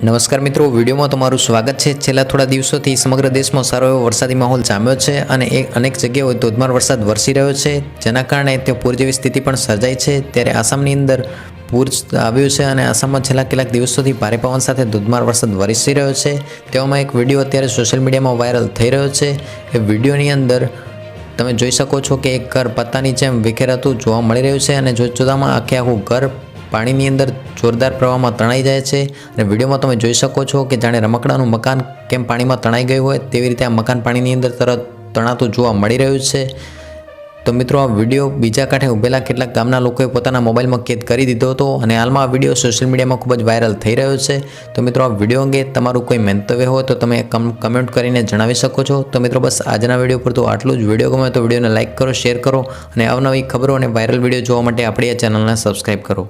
નમસ્કાર મિત્રો, વિડીયોમાં તમારું સ્વાગત છે. છેલ્લા થોડા દિવસોથી સમગ્ર દેશમાં સારો એવો વરસાદી માહોલ જામ્યો છે અને એ અનેક જગ્યાઓએ ધોધમાર વરસાદ વરસી રહ્યો છે, જેના કારણે ત્યાં પૂર જેવી સ્થિતિ પણ સર્જાઈ છે. ત્યારે આસામની અંદર પૂર આવ્યું છે અને આસામમાં છેલ્લા કેટલાક દિવસોથી ભારે પવન સાથે ધોધમાર વરસાદ વરસી રહ્યો છે. તેવામાં એક વીડિયો અત્યારે સોશિયલ મીડિયામાં વાયરલ થઈ રહ્યો છે. એ વિડીયોની અંદર તમે જોઈ શકો છો કે એક ઘર પત્તાની જેમ વિખેરાતું જોવા મળી રહ્યું છે અને જોતજોતામાં આખે આખું ઘર પાણીની અંદર જોરદાર પ્રવાહમાં તણાઈ જાય છે અને વિડીયોમાં તમે જોઈ શકો છો કે જાણે રમકડાનું મકાન કેમ પાણીમાં તણાઈ ગયું હોય, તેવી રીતે આ મકાન પાણીની અંદર તરત તણાતું જોવા મળી રહ્યું છે. તો મિત્રો, આ વીડિયો બીજા કાંઠે ઊભેલા કેટલાક ગામના લોકોએ પોતાના મોબાઈલમાં કેદ કરી દીધો હતો અને હાલમાં આ વીડિયો સોશિયલ મીડિયામાં ખૂબ જ વાયરલ થઈ રહ્યો છે. તો મિત્રો, આ વીડિયો અંગે તમારું કોઈ મંતવ્ય હોય તો તમે કમ, કમેન્ટ કરીને જણાવી શકો છો. તો મિત્રો, બસ આજના વીડિયો પર તો આટલું જ. વીડિયો ગમે તો વિડીયોને લાઇક કરો, શેર કરો અને અવનવી ખબરો અને વાયરલ વીડિયો જોવા માટે આપણી આ ચેનલને સબસ્ક્રાઈબ કરો.